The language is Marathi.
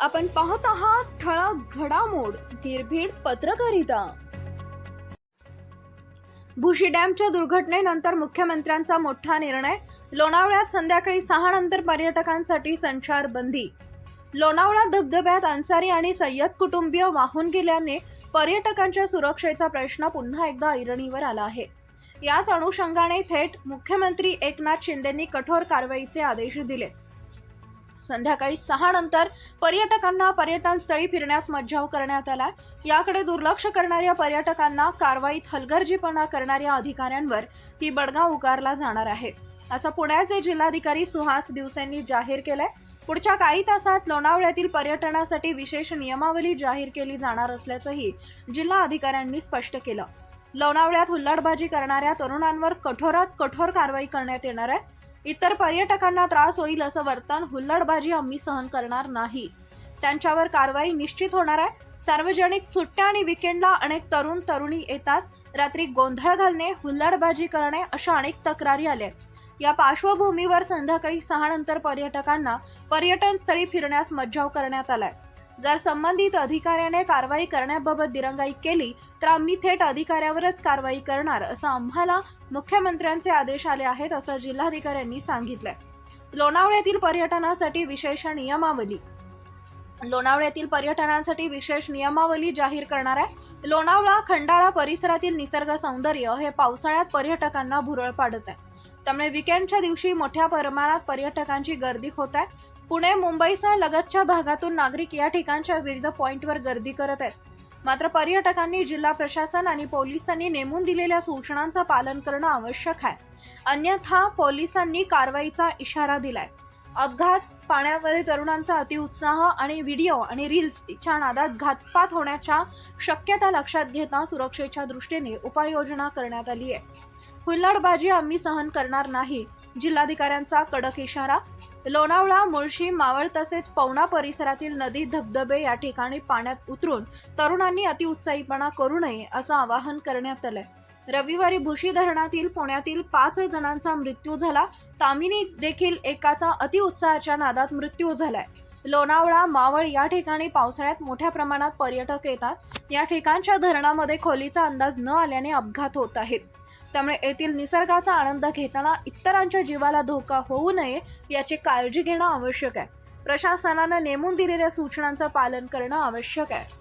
आपण पाहत आहात ठळक घडामोड निर्भीड पत्रकारिता. भुशी डॅमच्या दुर्घटनेनंतर मुख्यमंत्र्यांचा मोठा निर्णय लोणावळ्यात संध्याकाळी सहा नंतर पर्यटकांसाठी संचारबंदी. लोणावळा धबधब्यात अन्सारी आणि सय्यद कुटुंबीय वाहून गेल्याने पर्यटकांच्या सुरक्षेचा प्रश्न पुन्हा एकदा ऐरणीवर आला आहे. याच अनुषंगाने थेट मुख्यमंत्री एकनाथ शिंदेंनी कठोर कारवाईचे आदेश दिले. संध्याकाळी सहा नंतर पर्यटकांना पर्यटन स्थळी फिरण्यास मज्जाव करण्यात आला. याकडे दुर्लक्ष करणाऱ्या पर्यटकांना कारवाईत हलगर्जीपणा करणाऱ्या अधिकाऱ्यांवर ही बडगा उकारला जाणार आहे. असं पुण्याचे जिल्हाधिकारी सुहास दिवसेंनी जाहीर केलंय. पुढच्या काही तासात लोणावळ्यातील पर्यटनासाठी विशेष नियमावली जाहीर केली जाणार असल्याचंही जिल्हा अधिकाऱ्यांनी स्पष्ट केलं. लोणावळ्यात हुल्लडबाजी करणाऱ्या तरुणांवर कठोरात कठोर कारवाई करण्यात येणार आहे. इतर पर्यटकांना त्रास होईल असं वर्तन हुल्लडबाजी आम्ही सहन करणार नाही. त्यांच्यावर कारवाई निश्चित होणार आहे. सार्वजनिक सुट्ट्या आणि विकेंडला अनेक तरुण तरुणी येतात. रात्री गोंधळ घालणे हुल्लडबाजी करणे अशा अनेक तक्रारी आल्या. आहेत. या पार्श्वभूमीवर संध्याकाळी सहा नंतर पर्यटकांना पर्यटन स्थळी फिरण्यास मज्जाव करण्यात आलाय. जर संबंधित अधिकाऱ्याने कारवाई करण्याबाबत दिरंगाई केली तर आम्ही थेट अधिकाऱ्यावरच कारवाई करणार असं आम्हाला मुख्यमंत्र्यांचे आदेश आले आहेत असं जिल्हाधिकाऱ्यांनी सांगितलंय. लोणावळ्यातील पर्यटनासाठी विशेष नियमावली. लोणावळ्यातील पर्यटनासाठी विशेष नियमावली जाहीर करणार आहे. लोणावळा खंडाळा परिसरातील निसर्ग सौंदर्य हे पावसाळ्यात पर्यटकांना भुरळ पाडत आहे. त्यामुळे विकेंडच्या दिवशी मोठ्या प्रमाणात पर्यटकांची गर्दी होत आहे. पुणे मुंबईसह लगतच्या भागातून नागरिक या ठिकाणच्या विविध पॉईंटवर गर्दी करत आहेत. मात्र पर्यटकांनी जिल्हा प्रशासन आणि पोलिसांनी नेमून दिलेल्या सूचनांचं पालन करणं आवश्यक आहे. अन्यथा पोलिसांनी कारवाईचा इशारा दिलाय. अपघात पाण्यामध्ये तरुणांचा अतिउत्साह आणि व्हिडिओ आणि रील्सच्या नादात घातपात होण्याच्या शक्यता लक्षात घेता सुरक्षेच्या दृष्टीने उपाययोजना करण्यात आली आहे. हुल्लडबाजी आम्ही सहन करणार नाही जिल्हाधिकाऱ्यांचा कडक इशारा लोणावळा मुळशी मावळ तसेच पवना परिसरातील नदी धबधबे या ठिकाणी पाण्यात उतरून तरुणांनी अतिउत्साहीपणा करू नये असं आवाहन करण्यात आलंय. रविवारी भुशी धरणातील पुण्यातील पाच जणांचा मृत्यू झाला. तामिनी देखील एकाचा अतिउत्साहाच्या नादात मृत्यू झालाय. लोणावळा मावळ या ठिकाणी पावसाळ्यात मोठ्या प्रमाणात पर्यटक येतात. या ठिकाणच्या धरणामध्ये खोलीचा अंदाज न आल्याने अपघात होत आहेत. त्यामुळे येथील निसर्गाचा आनंद घेताना इतरांच्या जीवाला धोका होऊ नये याची काळजी घेणं आवश्यक आहे. प्रशासनानं नेमून दिलेल्या सूचनांचं पालन करणं आवश्यक आहे.